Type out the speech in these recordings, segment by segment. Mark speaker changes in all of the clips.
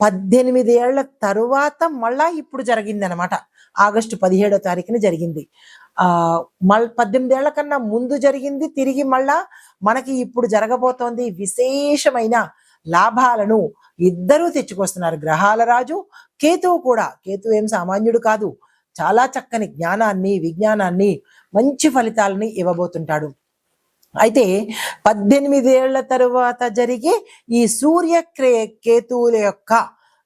Speaker 1: పద్దెనిమిది ఏళ్ళ తరువాత మళ్ళా ఇప్పుడు జరిగింది అనమాట ఆగస్టు పదిహేడో తారీఖున జరిగింది. ఆ మళ్ళీ పద్దెనిమిది ఏళ్ళ కన్నా ముందు జరిగింది తిరిగి మళ్ళా మనకి ఇప్పుడు జరగబోతోంది విశేషమైన లాభాలను ఇద్దరూ తెచ్చుకొస్తున్నారు. గ్రహాల రాజు కేతువు కూడా. కేతువు ఏం సామాన్యుడు కాదు. చాలా చక్కని జ్ఞానాన్ని విజ్ఞానాన్ని మంచి ఫలితాలని ఇవ్వబోతుంటాడు. అయితే పద్దెనిమిది ఏళ్ళ తరువాత జరిగే ఈ సూర్య కేతువుల యొక్క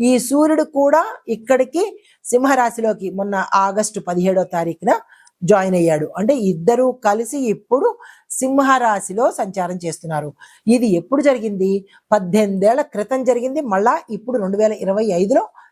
Speaker 1: ఈ సూర్యుడు కూడా ఇక్కడికి సింహరాశిలోకి మొన్న ఆగస్టు పదిహేడో తారీఖున జాయిన్ అయ్యాడు. అంటే ఇద్దరూ కలిసి ఇప్పుడు సింహరాశిలో సంచారం చేస్తున్నారు. ఇది ఎప్పుడు జరిగింది? పద్దెనిమిదేళ్ళ క్రితం జరిగింది. మళ్ళా ఇప్పుడు రెండు వేల ఇరవై ఐదులో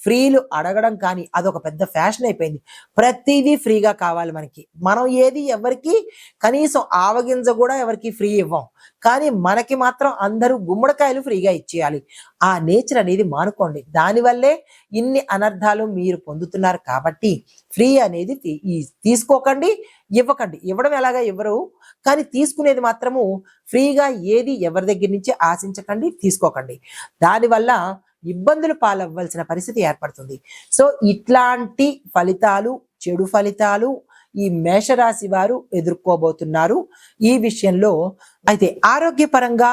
Speaker 1: ఫ్రీలు అడగడం కానీ అదొక పెద్ద ఫ్యాషన్ అయిపోయింది. ప్రతిదీ ఫ్రీగా కావాలి మనకి. మనం ఏది ఎవరికి కనీసం ఆవగింజ కూడా ఎవరికి ఫ్రీ ఇవ్వం. కానీ మనకి మాత్రం అందరూ గుమ్మడికాయలు ఫ్రీగా ఇచ్చేయాలి. ఆ నేచర్ అనేది మానుకోండి. దానివల్లే ఇన్ని అనర్థాలు మీరు పొందుతున్నారు కాబట్టి ఫ్రీ అనేది తీ- తీసుకోకండి ఇవ్వకండి. ఇవ్వడం ఎలాగా ఇవ్వరు? కానీ తీసుకునేది మాత్రము ఫ్రీగా ఏది ఎవరి దగ్గర నుంచి ఆశించకండి తీసుకోకండి. దానివల్ల ఇబ్బందులు పాలవ్వాల్సిన పరిస్థితి ఏర్పడుతుంది. సో ఇట్లాంటి ఫలితాలు చెడు ఫలితాలు ఈ మేషరాశి వారు ఎదుర్కోబోతున్నారు. ఈ విషయంలో అయితే ఆరోగ్యపరంగా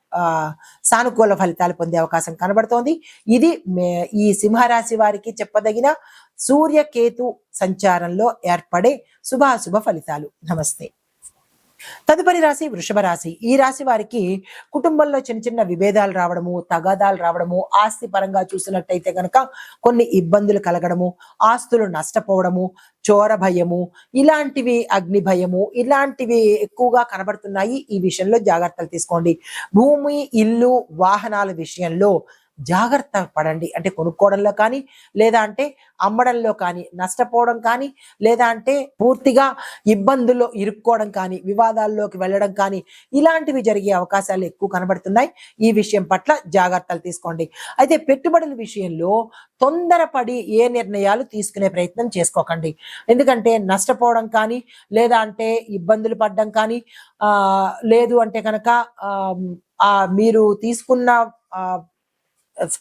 Speaker 1: సానుకూల ఫలితాలు పొందే అవకాశం కనబడుతోంది. ఇది ఈ సింహరాశి వారికి చెప్పదగిన సూర్యకేతు సంచారంలో ఏర్పడే శుభాశుభ ఫలితాలు. నమస్తే. తదుపరి రాశి వృషభ రాశి. ఈ రాశి వారికి కుటుంబంలో చిన్న చిన్న విభేదాలు రావడము తగాదాలు రావడము ఆస్తి పరంగా చూసినట్టయితే కనుక కొన్ని ఇబ్బందులు కలగడము ఆస్తులు నష్టపోవడము చోర భయము ఇలాంటివి అగ్ని భయము ఇలాంటివి ఎక్కువగా కనబడుతున్నాయి. ఈ విషయంలో జాగ్రత్తలు తీసుకోండి. భూమి ఇల్లు వాహనాల విషయంలో జాగ్రత్త పడండి. అంటే కొనుక్కోవడంలో కానీ లేదా అంటే అమ్మడంలో కానీ నష్టపోవడం కానీ లేదా అంటే పూర్తిగా ఇబ్బందుల్లో ఇరుక్కోవడం కానీ వివాదాల్లోకి వెళ్ళడం కానీ ఇలాంటివి జరిగే అవకాశాలు ఎక్కువ కనబడుతున్నాయి. ఈ విషయం పట్ల జాగ్రత్తలు తీసుకోండి. అయితే పెట్టుబడుల విషయంలో తొందరపడి ఏ నిర్ణయాలు తీసుకునే ప్రయత్నం చేసుకోకండి. ఎందుకంటే నష్టపోవడం కానీ లేదా అంటే ఇబ్బందులు పడడం కానీ లేదు అంటే కనుక మీరు తీసుకున్న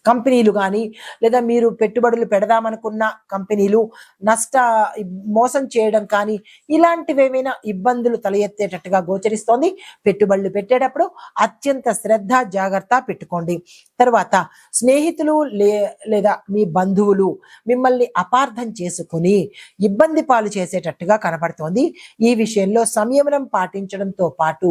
Speaker 1: కంపెనీలు కానీ లేదా మీరు పెట్టుబడులు పెడదామనుకున్న కంపెనీలు నష్ట మోసం చేయడం కానీ ఇలాంటివి ఏమైనా ఇబ్బందులు తలెత్తేటట్టుగా గోచరిస్తోంది. పెట్టుబడులు పెట్టేటప్పుడు అత్యంత శ్రద్ధ జాగ్రత్త పెట్టుకోండి. తర్వాత స్నేహితులు లే లేదా మీ బంధువులు మిమ్మల్ని అపార్థం చేసుకుని ఇబ్బంది పాలు చేసేటట్టుగా కనబడుతోంది. ఈ విషయంలో సంయమనం పాటించడంతో పాటు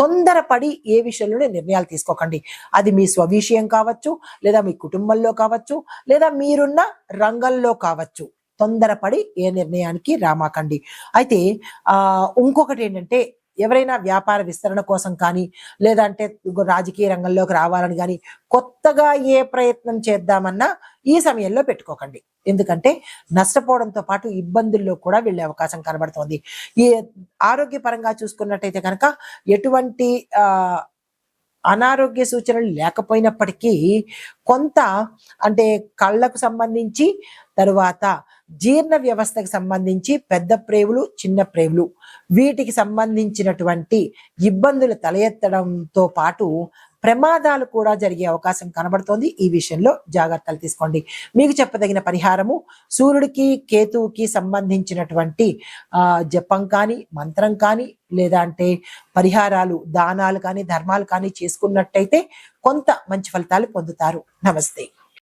Speaker 1: తొందరపడి ఏ విషయంలోనే నిర్ణయాలు తీసుకోకండి. అది మీ స్వవిషయం కావచ్చు లేదా మీ కుటుంబంలో కావచ్చు లేదా మీరున్న రంగంలో కావచ్చు. తొందరపడి ఏ నిర్ణయానికి రామాకండి. అయితే ఇంకొకటి ఏంటంటే ఎవరైనా వ్యాపార విస్తరణ కోసం కానీ లేదంటే రాజకీయ రంగంలోకి రావాలని కానీ కొత్తగా ఏ ప్రయత్నం చేద్దామన్నా ఈ సమయంలో పెట్టుకోకండి. ఎందుకంటే నష్టపోవడంతో పాటు ఇబ్బందుల్లో కూడా వెళ్ళే అవకాశం కనబడుతోంది. ఈ ఆరోగ్యపరంగా చూసుకున్నట్టయితే కనుక ఎటువంటి అనారోగ్య సూచనలు లేకపోయినప్పటికీ కొంత అంటే కళ్ళకు సంబంధించి తరువాత జీర్ణ వ్యవస్థకు సంబంధించి పెద్ద ప్రేవులు చిన్న ప్రేవులు. వీటికి సంబంధించినటువంటి ఇబ్బందులు తల ఎత్తడంతో పాటు ప్రమాదాలు కూడా జరిగే అవకాశం కనబడుతోంది. ఈ విషయంలో జాగ్రత్తలు తీసుకోండి. మీకు చెప్పదగిన పరిహారము సూర్యుడికి కేతువుకి సంబంధించినటువంటి జపం కానీ మంత్రం కానీ లేదా అంటే పరిహారాలు దానాలు కానీ ధర్మాలు కానీ చేసుకున్నట్టయితే కొంత మంచి ఫలితాలు పొందుతారు. నమస్తే.